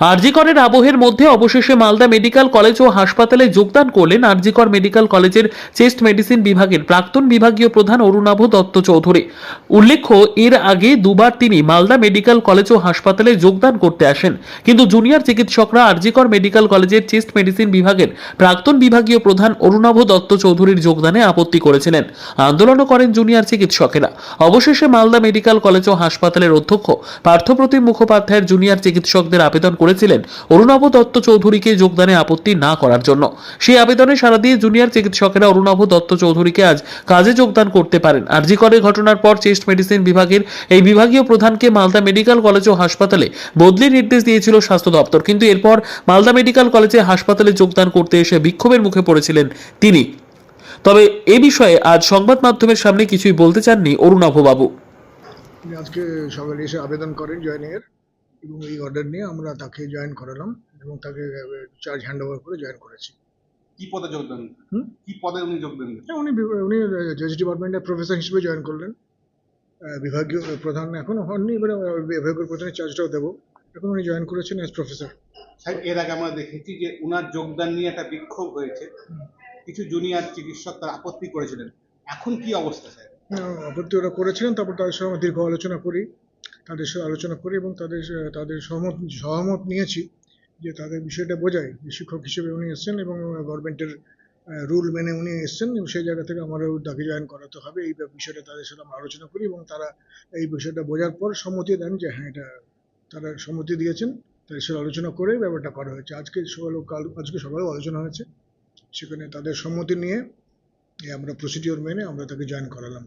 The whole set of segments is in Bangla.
আরজিকরের আবহের মধ্যে অবশেষে মালদা মেডিকেল কলেজ ও হাসপাতালে যোগদান করলেন আরজিকর মেডিকেল কলেজের চেস্ট মেডিসিন বিভাগের প্রাক্তন বিভাগীয় প্রধান অরুণাভ দত্ত চৌধুরী। উল্লেখ্য, এর আগে দুবার তিনি মালদা মেডিকেল কলেজ ও হাসপাতালে যোগদান করতে আসেন। কিন্তু জুনিয়র চিকিৎসকরা আরজিকর মেডিকেল কলেজের চেস্ট মেডিসিন বিভাগের প্রাক্তন বিভাগীয় প্রধান অরুণাভ দত্ত চৌধুরীর যোগদানে আপত্তি করেছিলেন। আন্দোলনও করেন জুনিয়র চিকিৎসকেরা। অবশেষে মালদা মেডিকেল কলেজ ও হাসপাতালের অধ্যক্ষ পার্থপ্রতিম মুখোপাধ্যায়ের জুনিয়র চিকিৎসকদের আবেদন করেছিলেন অরুণাভ দত্ত চৌধুরীকে যোগদানে আপত্তি না করার জন্য। সেই আবেদনে সারা দিয়ে জুনিয়র চিকিৎসকেরা অরুণাভ দত্ত চৌধুরীকে আজ কাজে যোগদান করতে পারেন। আরজি করে ঘটনার পর চেস্ট মেডিসিন বিভাগের এই বিভাগীয় প্রধানকে মালদা মেডিকেল কলেজ ও হাসপাতালে বদলির নির্দেশ দিয়েছিল স্বাস্থ্য দপ্তর। কিন্তু এরপর মালদা মেডিকেল কলেজে হাসপাতালে যোগদান করতে এসে বিক্ষোভের মুখে পড়েছিলেন তিনি। তবে এ বিষয়ে আজ সংবাদ মাধ্যমের সামনে কিছুই বলতে চাননি অরুণাভ বাবু। আজকে সকালে এসে আবেদন করেন জয়েনিংয়ের। এবং এই অর্ডার নিয়ে আমরা তাকে জয়েন করালাম এবং তাকে চার্জ হ্যান্ড ওভার করে জয়েন করেছি। কি পদে যোগদান? কি পদে উনি যোগ দেন? হ্যাঁ, উনি উনি জজ ডিপার্টমেন্টের প্রফেসর হিসেবে জয়েন করলেন। বিভাগীয় প্রধান এখনও হননি এবারে বিভাগীয় প্রধানের চার্জটাও দেবো। এখন উনি জয়েন করেছেন অ্যাজ প্রফেসর সাহেব এর আগে আমরা দেখেছি যে উনার যোগদান নিয়ে একটা বিক্ষোভ হয়েছে। কিছু জুনিয়র চিকিৎসক তারা আপত্তি করেছিলেন। এখন কি অবস্থা স্যার? আপত্তি ওরা করেছিলেন তারপর তাদের সঙ্গে দীর্ঘ আলোচনা করি। তাদের সাথে আলোচনা করি এবং তাদের তাদের সহমত সহমত নিয়েছি যে তাদের বিষয়টা বোঝায় যে শিক্ষক হিসেবে উনি এসছেন এবং গভর্নমেন্টের রুল মেনে উনি এসছেন এবং সেই জায়গা থেকে আমারও তাকে জয়েন করাতে হবে। এই বিষয়টা তাদের সাথে আমরা আলোচনা করি এবং তারা এই বিষয়টা বোঝার পর সম্মতি দেন যে হ্যাঁ এটা তারা সম্মতি দিয়েছেন। তাদের সাথে আলোচনা করে ব্যাপারটা করা হয়েছে। আজকে সকালেও কাল, আজকে সকালেও আলোচনা হয়েছে। সেখানে তাদের সম্মতি নিয়ে আমরা প্রসিডিওর মেনে আমরা তাকে জয়েন করালাম।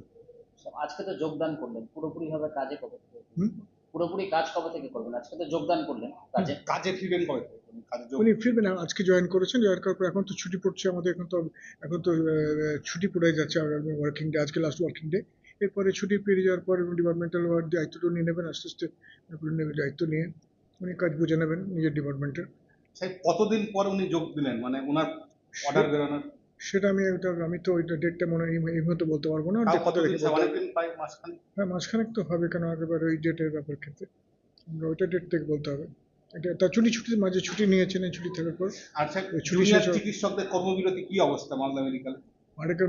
আজকে তো যোগদান করলেন পুরোপুরি ভাবে কাজে কবে থেকে হুম? পুরোপুরি কাজ কবে থেকে করবেন? আজকে তো যোগদান করলেন কাজে। কাজে ফিরবেন কবে? উনি কাজে যোগ উনি ফিরবেন না, আজকে জয়েন করেছেন জয়েন করার পর এখন তো ছুটি পড়ছে আমাদের এখন তো এখন তো ছুটি পড়ে যাচ্ছে ওয়ার্কিং ডে আজকে লাস্ট ওয়ার্কিং ডে এরপরে ছুটি পেরিয়ে যাওয়ার পর ডিপার্টমেন্টাল ওয়ার্ক দায়িত্বটা নিয়ে নেবেন আস্তে আস্তে দায়িত্ব নিয়ে উনি কাজ বুঝে নেবেন নিজের ডিপার্টমেন্টের কতদিন পর উনি যোগ দিলেন? মানে ওনার অর্ডার বেরোনোর সেটা আমি ওইটা- আমি তো ওইটা ডেটটা মনে হয় এই- এই মুহূর্তে বলতে পারব না হ্যাঁ মাঝখানে তো হবে কেন একেবারে ওই ডেটের ব্যাপার ক্ষেত্রে। আমরা ওইটা ডেট থেকে বলতে হবে। এটা তার ছুটি ছুটির মাঝে ছুটি নিয়েছেন এই ছুটি থাকার পর। আচ্ছা ছুটি। চিকিৎসকদের কর্মবিরতি কি অবস্থা মালদা মেডিকেল মেডিকেল